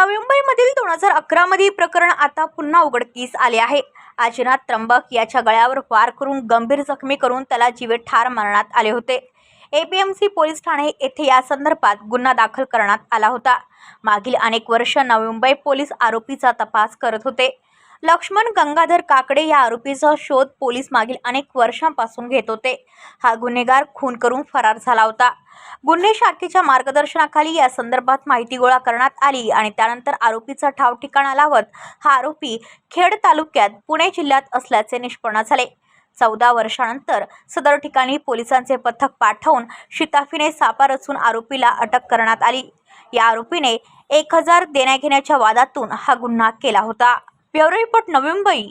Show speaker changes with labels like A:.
A: नवी मुंबईमधील दोन हजार अकरामध्ये प्रकरण आता पुन्हा उघडकीस आले आहे. आजीनाथ त्र्यंबक याच्या गळ्यावर वार करून गंभीर जखमी करून त्याला जीवे ठार मारण्यात आले होते. एपीएमसी पोलीस ठाणे येथे या संदर्भात गुन्हा दाखल करण्यात आला होता. मागील अनेक वर्ष नवी मुंबई पोलीस आरोपीचा तपास करत होते. लक्ष्मण गंगाधर काकडे या आरोपीचा शोध पोलीस मागील अनेक वर्षांपासून घेत होते. हा गुन्हेगार खून करून फरार झाला होता. गुन्हे शाखेच्या मार्गदर्शनाखाली या संदर्भात माहिती गोळा करण्यात आली आणि त्यानंतर आरोपीचा ठाव ठिकाणा लावत हा आरोपी खेड तालुक्यात पुणे जिल्ह्यात असल्याचे निष्पन्न झाले. चौदा वर्षानंतर सदर ठिकाणी पोलिसांचे पथक पाठवून शिताफीने सापा रचून आरोपीला अटक करण्यात आली. या आरोपीने एक हजार देण्याघेण्याच्या वादातून हा गुन्हा केला होता. Bureau report Navi Mumbai